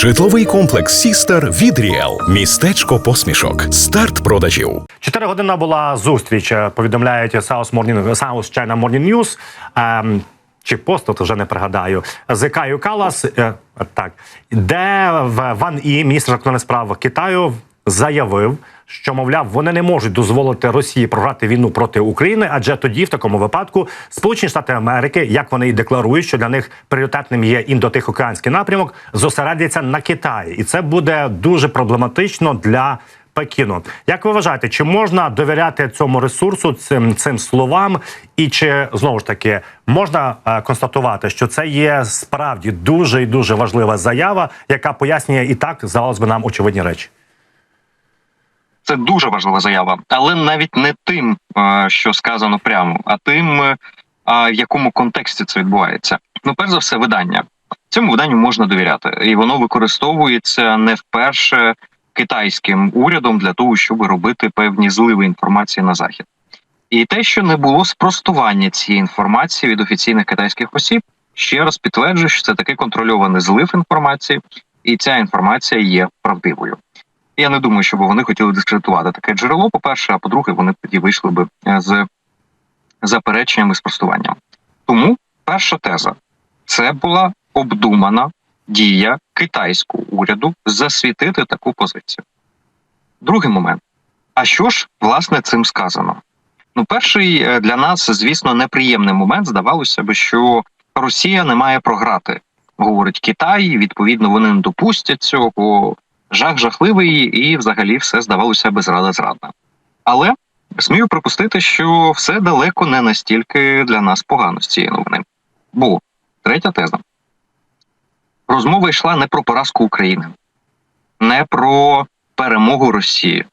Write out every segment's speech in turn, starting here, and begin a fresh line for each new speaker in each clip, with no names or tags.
Житловий комплекс Сістер від Ріел. Містечко посмішок. Старт продажів.
Чотири години була зустріч. е, Повідомляють South Morning, South China Morning News. ем, чи пост, тут вже не пригадаю, з Каю Калас, е, так, де в Ван І, міністр закордонних справ Китаю, заявив, що мовляв, вони не можуть дозволити Росії програти війну проти України, адже тоді, в такому випадку, Сполучені Штати Америки, як вони і декларують, що для них пріоритетним є індотихоокеанський напрямок, зосередяться на Китаї, і це буде дуже проблематично для Пекіну. Як ви вважаєте, чи можна довіряти цьому ресурсу цим цим словам, і чи знову ж таки можна е, констатувати, що це є справді дуже і дуже важлива заява, яка пояснює і так здавалось би нам очевидні речі?
Це дуже важлива заява, але навіть не тим, е, що сказано прямо, а тим, е, в якому контексті це відбувається. Ну, перш за все, видання цьому виданню можна довіряти, і воно використовується не вперше китайським урядом для того, щоб робити певні зливи інформації на захід. І те, що не було спростування цієї інформації від офіційних китайських осіб, ще раз підтверджує, що це такий контрольований злив інформації, і ця інформація є правдивою. Я не думаю, щоб вони хотіли дискредитувати таке джерело. По перше, а по-друге, вони тоді вийшли би е, з запереченням і спростуванням. Тому перша теза це була обдумана дія китайського уряду засвітити таку позицію. Другий момент: а що ж власне цим сказано? Ну, перший е, для нас, звісно, неприємний момент. Здавалося би, що Росія не має програти, говорить Китай. Відповідно, вони не допустять цього. Жах жахливий, і взагалі все здавалося би зрада зрадна. Але смію припустити, що все далеко не настільки для нас погано з цієї новини. Бо третя теза розмова йшла не про поразку України, не про перемогу Росії.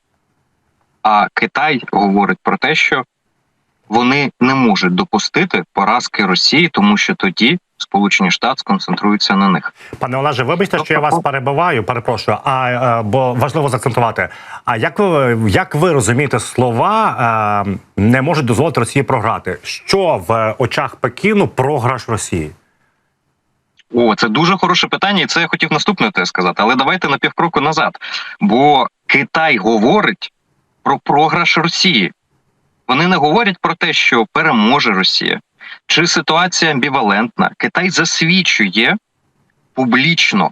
А Китай говорить про те, що вони не можуть допустити поразки Росії, тому що тоді Сполучені Штати сконцентруються на них.
Пане Олеже, вибачте, що я вас перебиваю, перепрошую. А е, бо важливо заакцентувати. А як ви як ви розумієте слова е, не можуть дозволити Росії програти? Що в очах Пекіну програш Росії?
О, це дуже хороше питання, і це я хотів наступне те сказати. Але давайте на півкроку назад. Бо Китай говорить про програш Росії. Вони не говорять про те, що переможе Росія. Чи ситуація амбівалентна? Китай засвідчує публічно,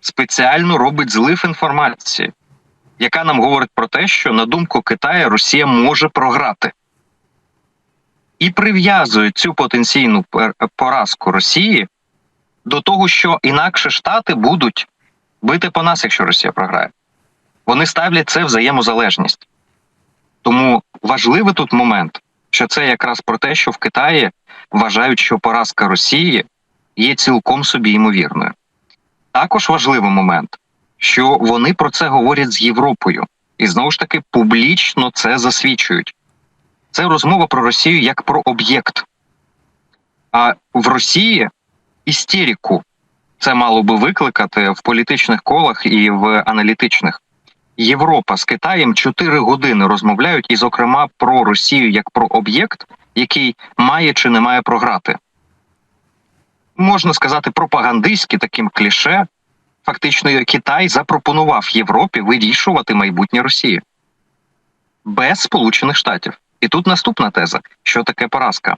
спеціально робить злив інформації, яка нам говорить про те, що на думку Китаю Росія може програти. І прив'язує цю потенційну поразку Росії до того, що інакше Штати будуть бити по нас, якщо Росія програє. Вони ставлять це взаємозалежність. Тому важливий тут момент, що це якраз про те, що в Китаї вважають, що поразка Росії є цілком собі ймовірною. Також важливий момент, що вони про це говорять з Європою, і знову ж таки публічно це засвідчують. Це розмова про Росію як про об'єкт. А в Росії істеріку це мало би викликати в політичних колах і в аналітичних. Європа з Китаєм 4 години розмовляють, і, зокрема, про Росію як про об'єкт, який має чи не має програти. Можна сказати, пропагандистськи таким кліше. Фактично, Китай запропонував Європі вирішувати майбутнє Росії без Сполучених Штатів. І тут наступна теза: що таке поразка?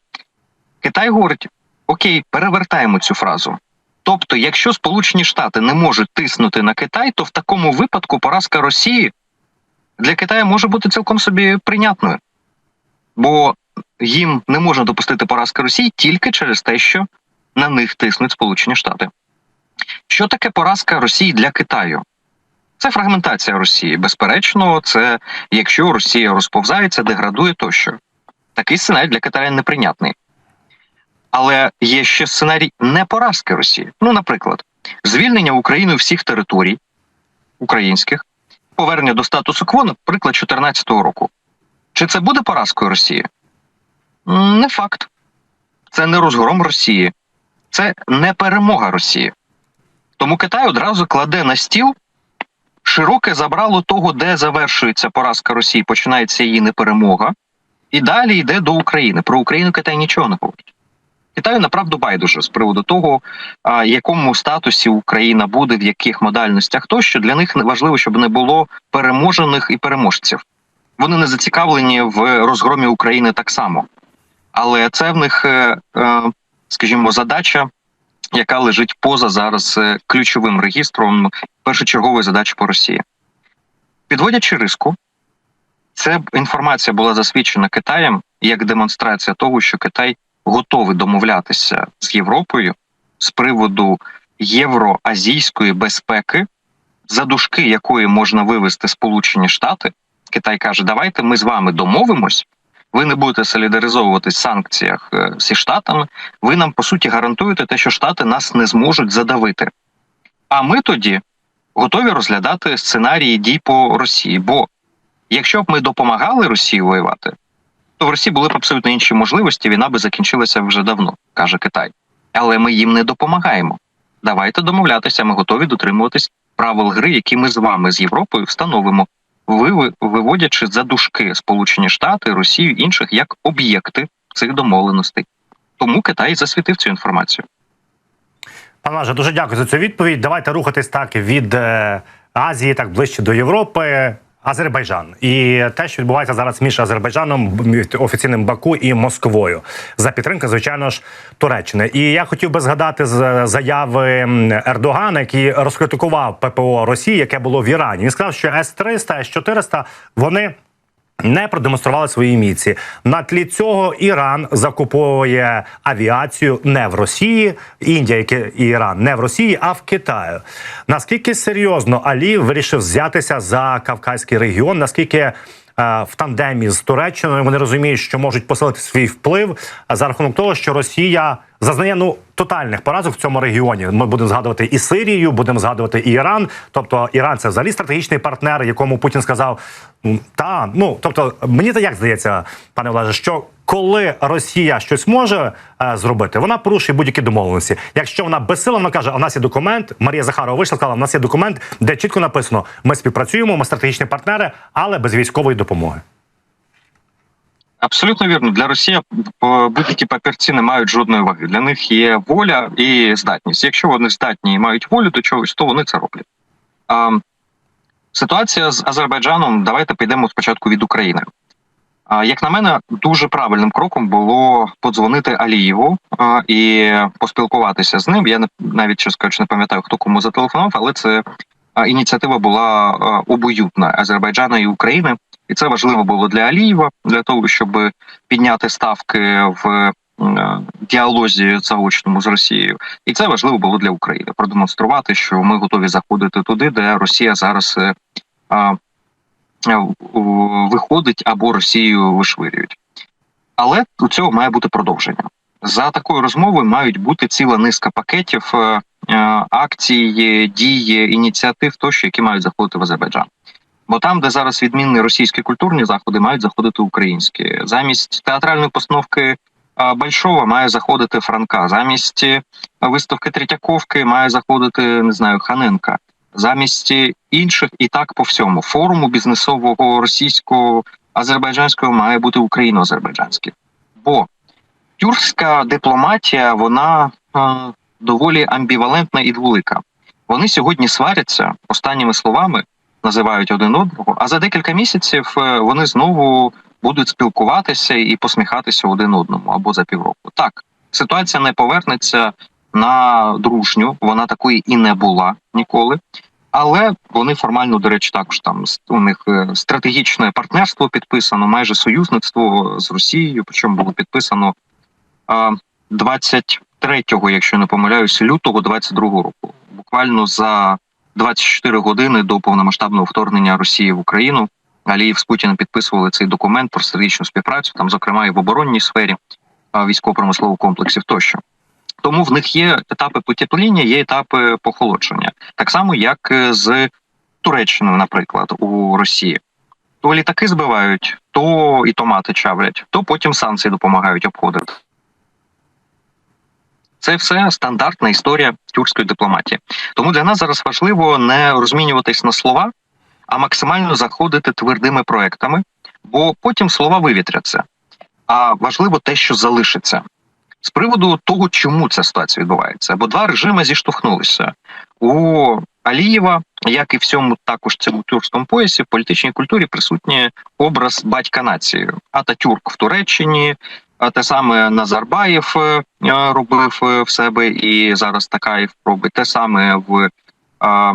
Китай говорить: Окей, перевертаємо цю фразу. Тобто, якщо Сполучені Штати не можуть тиснути на Китай, то в такому випадку поразка Росії для Китаю може бути цілком собі прийнятною, бо їм не можна допустити поразки Росії тільки через те, що на них тиснуть Сполучені Штати. Що таке поразка Росії для Китаю? Це фрагментація Росії. Безперечно, це якщо Росія розповзається, деградує тощо. Такий сценарій для Китаю неприйнятний. Але є ще сценарій не поразки Росії. Ну, наприклад, звільнення Україною всіх територій українських, повернення до статусу кво, наприклад, 2014 року. Чи це буде поразкою Росії? Не факт. Це не розгром Росії, це не перемога Росії. Тому Китай одразу кладе на стіл широке забрало того, де завершується поразка Росії, починається її неперемога, і далі йде до України. Про Україну Китай нічого не говорить. Китаю направду байдуже з приводу того, а, якому статусі Україна буде, в яких модальностях тощо для них важливо, щоб не було переможених і переможців. Вони не зацікавлені в розгромі України так само, але це в них, е, е, скажімо, задача, яка лежить поза зараз е, ключовим регістром першочергової задачі по Росії. Підводячи риску, ця інформація була засвідчена Китаєм як демонстрація того, що Китай готовий домовлятися з Європою з приводу євроазійської безпеки, за дужки якої можна вивести Сполучені Штати. Китай каже: давайте ми з вами домовимось. Ви не будете солідаризовуватись в санкціях е, зі штатами. Ви нам по суті гарантуєте те, що штати нас не зможуть задавити. А ми тоді готові розглядати сценарії дій по Росії. Бо якщо б ми допомагали Росії воювати, то в Росії були б абсолютно інші можливості. Війна би закінчилася вже давно, каже Китай. Але ми їм не допомагаємо. Давайте домовлятися. Ми готові дотримуватись правил гри, які ми з вами з Європою встановимо, ви виводячи за дужки Сполучені Штати, Росію інших як об'єкти цих домовленостей. Тому Китай засвітив цю інформацію.
Пане Лаже, дуже дякую за цю відповідь. Давайте рухатись так від е, Азії, так ближче до Європи. Азербайджан і те, що відбувається зараз між Азербайджаном, офіційним Баку і Москвою за підтримки, звичайно ж, Туреччини. І я хотів би згадати з заяви Ердогана, який розкритикував ППО Росії, яке було в Ірані. Він сказав, що С-300, С-400 вони не продемонстрували свої міці. На тлі цього Іран закуповує авіацію не в Росії, Індія і Іран не в Росії, а в Китаю. Наскільки серйозно Алі вирішив взятися за Кавказький регіон? Наскільки в тандемі з Туреччиною вони розуміють, що можуть посилити свій вплив за рахунок того, що Росія зазнає ну тотальних поразок в цьому регіоні. Ми будемо згадувати і Сирію, будемо згадувати і Іран. Тобто Іран це взагалі стратегічний партнер, якому Путін сказав: «Ну, та ну тобто, мені то як здається, пане Олеже, що коли Росія щось може е, зробити, вона порушує будь-які домовленості. Якщо вона безсила, вона каже: у нас є документ. Марія Захарова вийшла, сказала, у нас є документ, де чітко написано: ми співпрацюємо, ми стратегічні партнери, але без військової допомоги.
Абсолютно вірно. Для Росії е, будь-які папірці не мають жодної ваги. Для них є воля і здатність. Якщо вони здатні і мають волю до чогось, то вони це роблять. Ситуація з Азербайджаном. Давайте підемо спочатку від України. Як на мене, дуже правильним кроком було подзвонити Алієву і поспілкуватися з ним. Я навіть чесно кажучи, не пам'ятаю, хто кому зателефонував, але це ініціатива була обоюдна Азербайджана і України. І це важливо було для Алієва для того, щоб підняти ставки в діалозі заочному з Росією, і це важливо було для України продемонструвати, що ми готові заходити туди, де Росія зараз е, виходить або Росію вишвирюють. Але у цього має бути продовження. За такою розмовою мають бути ціла низка пакетів е, е, акцій, дії, ініціатив, тощо, які мають заходити в Азербайджан. Бо там, де зараз відмінні російські культурні заходи, мають заходити українські. Замість театральної постановки Большова має заходити Франка. Замість е, виставки Третьяковки має заходити не знаю Ханенка. Замість інших і так по всьому форуму бізнесового російського азербайджанського має бути україно-азербайджанський. Бо тюркська дипломатія вона е, доволі амбівалентна і дволика. Вони сьогодні сваряться останніми словами називають один одного. А за декілька місяців е, вони знову будуть спілкуватися і посміхатися один одному або за півроку. Так, ситуація не повернеться на дружню, вона такої і не була ніколи. Але вони формально, до речі, також там у них е, стратегічне партнерство підписано, майже союзництво з Росією. Причому було підписано а, 23-го, якщо не помиляюсь, лютого 22-го року. Буквально за 24 години до повномасштабного вторгнення Росії в Україну. Алієв з Путіним підписували цей документ про стратегічну співпрацю, там, зокрема, і в оборонній сфері військово-промислових комплексів тощо. Тому в них є етапи потепління, є етапи похолодження, так само як е, з Туреччиною, наприклад, у Росії. То літаки збивають, то і томати чавлять, то потім санкції допомагають обходити. Це все стандартна історія тюркської дипломатії. Тому для нас зараз важливо не розмінюватись на слова, а максимально заходити твердими проектами, бо потім слова вивітряться. А важливо те, що залишиться. З приводу того, чому ця ситуація відбувається. Бо два режими зіштовхнулися у Алієва, як і всьому також цьому тюркському поясі, в політичній культурі присутній образ батька нації. Ататюрк в Туреччині, а те саме Назарбаєв е, робив е, в себе, і зараз Такаєв робить те саме в а,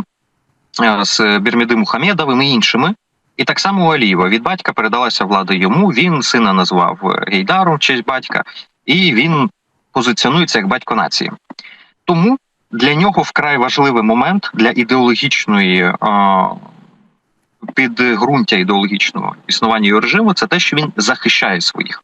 е, з Бірміди Мухамєдовим і іншими. І так само у Алієва від батька передалася влада йому. Він сина назвав Гейдаром честь батька, і він позиціонується як батько нації. Тому для нього вкрай важливий момент для ідеологічної підґрунтя ідеологічного існування його режиму це те, що він захищає своїх.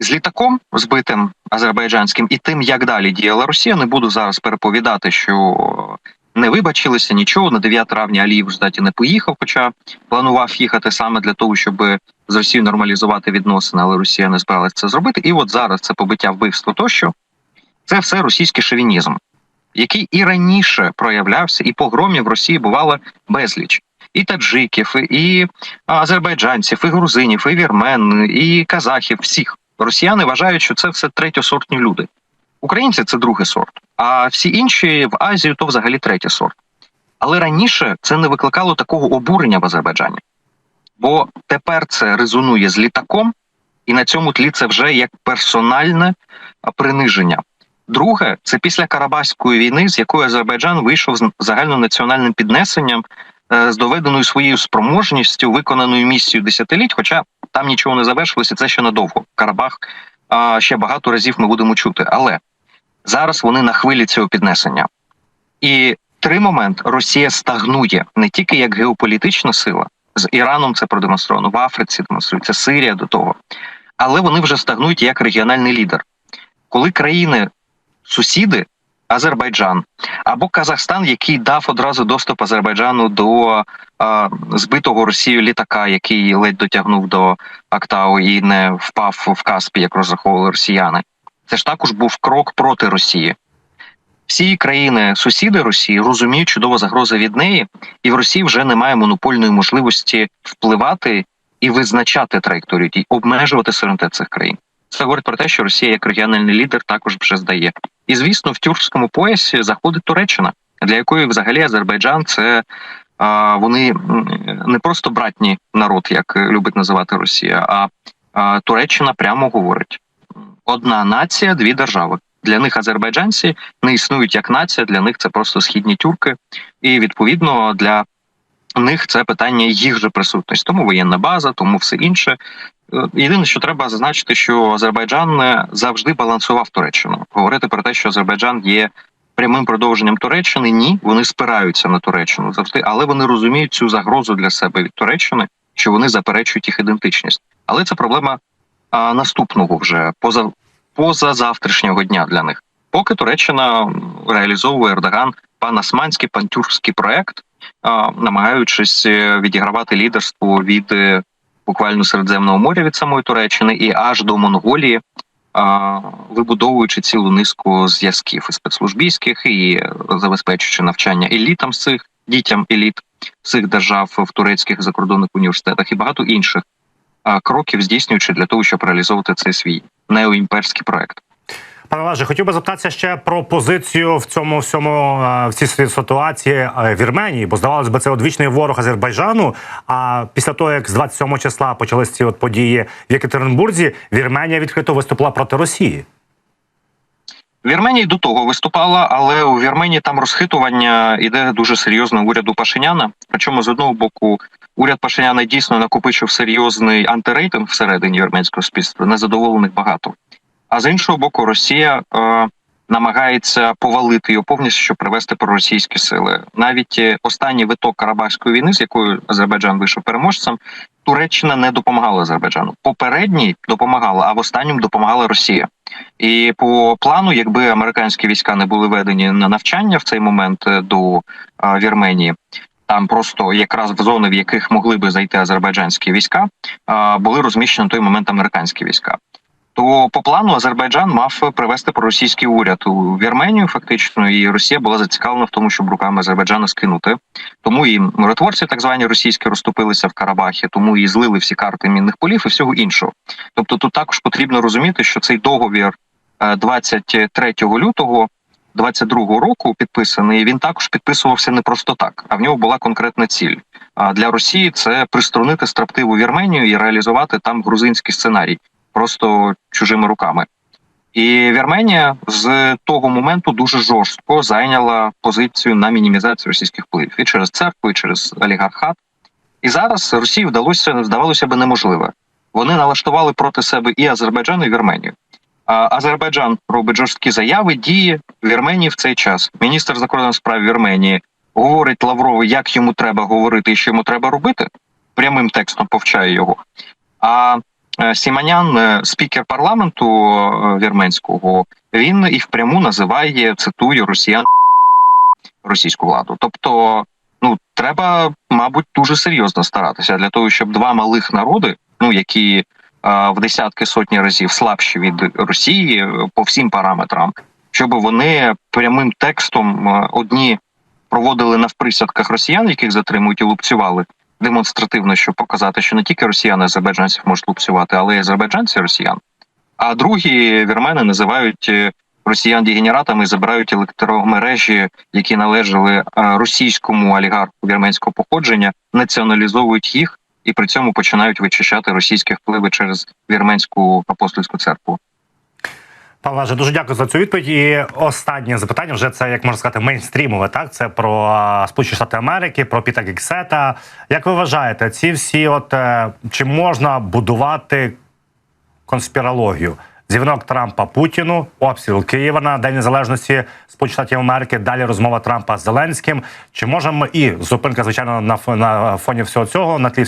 З літаком збитим азербайджанським і тим, як далі діяла Росія, не буду зараз переповідати, що не вибачилися нічого. На 9 травня Аліїв в результаті не поїхав, хоча планував їхати саме для того, щоб з Росією нормалізувати відносини, але Росія не збиралася це зробити. І от зараз це побиття вбивство тощо. Це все російський шовінізм, який і раніше проявлявся, і погромів в Росії бувало безліч. І таджиків, і азербайджанців, і грузинів, і вірмен, і казахів, всіх. Росіяни вважають, що це все третьосортні люди. Українці це другий сорт, а всі інші в Азію то взагалі третій сорт. Але раніше це не викликало такого обурення в Азербайджані. Бо тепер це резонує з літаком, і на цьому тлі це вже як персональне приниження. Друге, це після Карабахської війни, з якої Азербайджан вийшов з загальнонаціональним піднесенням, е, з доведеною своєю спроможністю, виконаною місією десятиліть, хоча там нічого не завершилося, це ще надовго. Карабах ще багато разів ми будемо чути. Але зараз вони на хвилі цього піднесення. І три момент Росія стагнує не тільки як геополітична сила, з Іраном це продемонстровано, в Африці демонструється Сирія до того, але вони вже стагнують як регіональний лідер. Коли країни сусіди, Азербайджан або Казахстан, який дав одразу доступ Азербайджану до а, збитого Росією літака, який ледь дотягнув до Актау і не впав в Каспі, як розраховували росіяни. Це ж також був крок проти Росії. Всі країни, сусіди Росії, розуміють чудово загрози від неї, і в Росії вже немає монопольної можливості впливати і визначати траєкторію дій, обмежувати суверенітет цих країн. Це говорить про те, що Росія як регіональний лідер також вже здає. І звісно, в тюркському поясі заходить Туреччина, для якої взагалі Азербайджан це вони не просто братній народ, як любить називати Росія, а Туреччина прямо говорить: одна нація, дві держави. Для них азербайджанці не існують як нація, для них це просто східні тюрки, і відповідно для них це питання їх же присутності. Тому воєнна база, тому все інше. Е, Єдине, що треба зазначити, що Азербайджан е, завжди балансував Туреччину. Говорити про те, що Азербайджан є прямим продовженням Туреччини, ні, вони спираються на Туреччину завжди, але вони розуміють цю загрозу для себе від Туреччини, що вони заперечують їх ідентичність. Але це проблема наступного вже поза поза завтрашнього дня для них. Поки Туреччина реалізовує Ердоган панасманський пантюркський проект, намагаючись е, відігравати лідерство від е, буквально Середземного моря від самої Туреччини і аж до Монголії, вибудовуючи цілу низку зв'язків і спецслужбійських, і забезпечуючи навчання елітам цих дітям еліт цих держав в турецьких закордонних університетах і багато інших а, кроків здійснюючи для того, щоб реалізовувати цей свій неоімперський проект.
Пане Олеже, хотів би запитатися ще про позицію в цьому всьому в цій ситуації е, Вірменії, бо здавалось би, це одвічний ворог Азербайджану. А після того, як з 27 числа почалися ці от події в Єкатеринбурзі, Вірменія відкрито виступила проти Росії.
Вірменія до того виступала, але у Вірменії там розхитування іде дуже серйозно уряду Пашиняна. Причому з одного боку уряд Пашиняна дійсно накопичив серйозний антирейтинг всередині вірменського суспільства, незадоволених багато. А з іншого боку, Росія е, намагається повалити його повністю, щоб привести проросійські сили. Навіть е, останній виток Карабахської війни, з якою Азербайджан вийшов переможцем, Туреччина не допомагала Азербайджану. Попередній допомагала, а в останньому допомагала Росія. І по плану, якби американські війська не були ведені на навчання в цей момент е, до Вірменії, там просто якраз в зони, в яких могли би зайти азербайджанські війська, були розміщені на той момент американські війська. То по плану Азербайджан мав привести проросійський уряд у Вірменію, фактично, і Росія була зацікавлена в тому, щоб руками Азербайджана скинути. Тому і миротворці, так звані російські, розступилися в Карабахі, тому і злили всі карти мінних полів і всього іншого. Тобто, тут також потрібно розуміти, що цей договір е, 23 лютого 22 року підписаний. Він також підписувався не просто так, а в нього була конкретна ціль. А для Росії це приструнити строптиву Вірменію і реалізувати там грузинський сценарій просто чужими руками. І Вірменія з того моменту дуже жорстко зайняла позицію на мінімізацію російських впливів і через церкву, і через олігархат. І зараз Росії вдалося здавалося би неможливе. Вони налаштували проти себе і Азербайджан, і Вірменію. Азербайджан робить жорсткі заяви, діє в Вірменії в цей час. Міністр закордонних справ Вірменії говорить Лаврову, як йому треба говорити і що йому треба робити. Прямим текстом повчає його. А Сіманян, е, спікер парламенту е, вірменського, він і впряму називає цитую росіян російську владу. Тобто, ну треба, мабуть, дуже серйозно старатися для того, щоб два малих народи, ну які в десятки сотні разів слабші від Росії е, по всім параметрам, щоб вони прямим текстом е, одні проводили на вприсядках росіян, яких затримують і лупцювали демонстративно, щоб показати, що не тільки росіяни азербайджанців можуть лупцювати, але й азербайджанці росіян. А другі вірмени називають е, росіян дегенератами і забирають електромережі, які належали е, російському олігарху вірменського походження, націоналізовують їх і при цьому починають вичищати російські впливи через вірменську апостольську церкву.
Пане Лаже, дуже дякую за цю відповідь. І останнє запитання вже це, як можна сказати, мейнстрімове. Так, це про Сполучені Штати Америки, про Піта Гіксета. Як ви вважаєте, ці всі, от е, чи можна будувати конспірологію? Дзвінок Трампа Путіну, обстріл Києва на День Незалежності Сполучених Штатів Америки. Далі розмова Трампа з Зеленським. Чи можемо і зупинка, звичайно, на на фоні всього цього, на тлі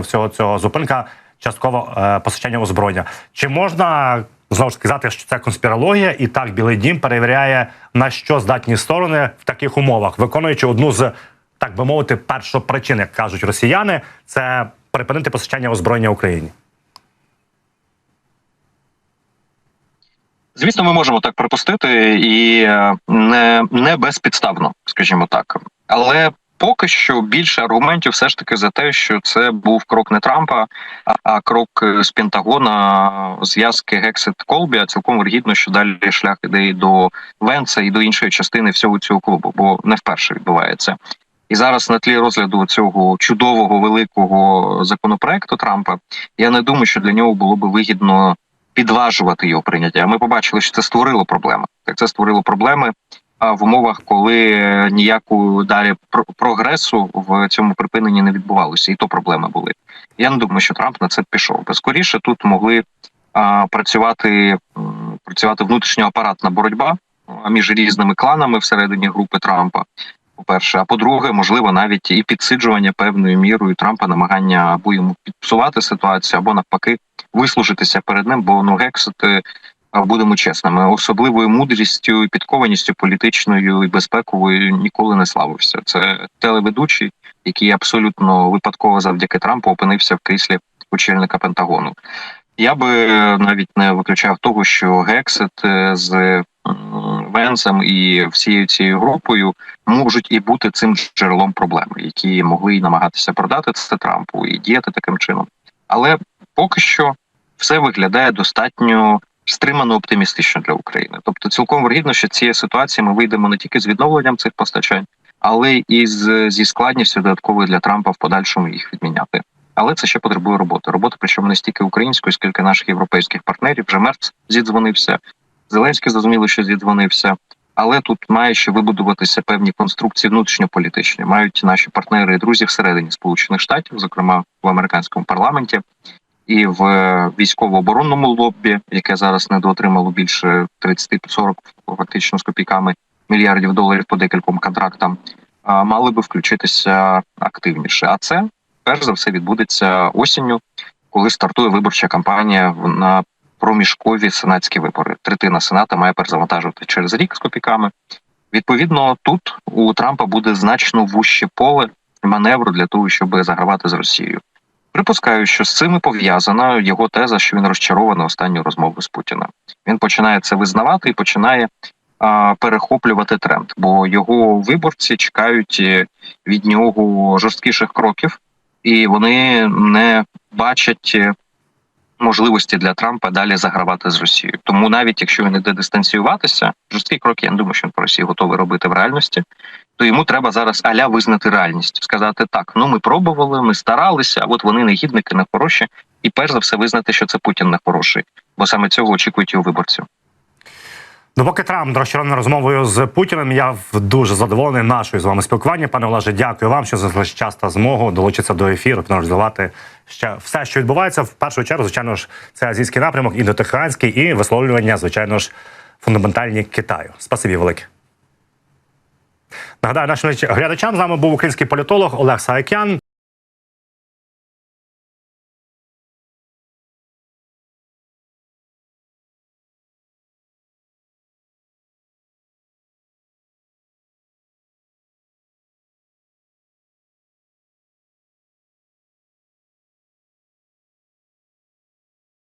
всього цього зупинка частково е, постачання озброєння. Чи можна знову ж сказати, що це конспірологія, і так Білий Дім перевіряє на що здатні сторони в таких умовах, виконуючи одну з так би мовити першопричин, як кажуть росіяни, це припинити постачання озброєння Україні.
Звісно, ми можемо так припустити, і е, не, не безпідставно, скажімо так. Але поки що більше аргументів все ж таки за те, що це був крок не Трампа, а, крок е, з Пентагона, зв'язки Гексит Колбі. А цілком вергідно, що далі шлях іде і до Венца і до іншої частини всього цього клубу, бо не вперше відбувається. І зараз на тлі розгляду цього чудового великого законопроекту Трампа я не думаю, що для нього було би вигідно підважувати його прийняття. Ми побачили, що це створило проблеми. Так це створило проблеми в умовах, коли ніякого далі про- прогресу в цьому припиненні не відбувалося, і то проблеми були. Я не думаю, що Трамп на це пішов. Би скоріше тут могли працювати працювати внутрішньоапаратна боротьба між різними кланами всередині групи Трампа. По-перше, а по-друге, можливо, навіть і підсиджування певною мірою Трампа, намагання або йому підпсувати ситуацію, або навпаки вислужитися перед ним, бо ну Гексит, е, будемо чесними, особливою мудрістю і підкованістю політичною і безпековою ніколи не славився. Це телеведучий, який абсолютно випадково завдяки Трампу опинився в кріслі очільника Пентагону. Я би е, навіть не виключав того, що Гексит е, з Венсом і всією цією групою можуть і бути цим джерелом проблеми, які могли й намагатися продати це Трампу і діяти таким чином. Але поки що все виглядає достатньо стримано оптимістично для України. Тобто, цілком вигідно, що цієї ситуації ми вийдемо не тільки з відновленням цих постачань, але і з, зі складністю додатковою для Трампа в подальшому їх відміняти. Але це ще потребує роботи. Роботи, причому не стільки української, скільки наших європейських партнерів. Вже Мерц зідзвонився, Зеленський зрозуміло, що зідзвонився. Але тут має ще вибудуватися певні конструкції внутрішньополітичні. Мають наші партнери і друзі всередині Сполучених Штатів, зокрема в американському парламенті, і в військово-оборонному лобі, яке зараз недоотримало більше 30-40 фактично з копійками мільярдів доларів по декільком контрактам, мали би включитися активніше. А це перш за все відбудеться осінню, коли стартує виборча кампанія на проміжкові сенатські вибори. Третина сената має перезавантажувати через рік з копійками. Відповідно, тут у Трампа буде значно вуще поле маневру для того, щоб загравати з Росією. Припускаю, що з цим і пов'язана його теза, що він розчарований останньою розмовою з Путіним. Він починає це визнавати і починає а, перехоплювати тренд, бо його виборці чекають е, від нього жорсткіших кроків, і вони не бачать е, можливості для Трампа далі загравати з Росією. Тому навіть якщо він іде дистанціюватися, жорсткий крок, я не думаю, що він по Росії готовий робити в реальності. То йому треба зараз аля визнати реальність, сказати так: ну ми пробували, ми старалися, а от вони негідники, не хороші, і перш за все визнати, що це Путін не хороший, бо саме цього очікують його виборці.
Ну, поки Трамп розчарований розмовою з Путіним, я дуже задоволений нашою з вами спілкуванням. Пане Олеже, дякую вам, що знайшли час та змогу долучитися до ефіру, проаналізувати ще все, що відбувається. В першу чергу, звичайно ж, це азійський напрямок, індотихоанський і висловлювання, звичайно ж, фундаментальні Китаю. Спасибі велике. Нагадаю, нашим глядачам з нами був український політолог Олег Саакян.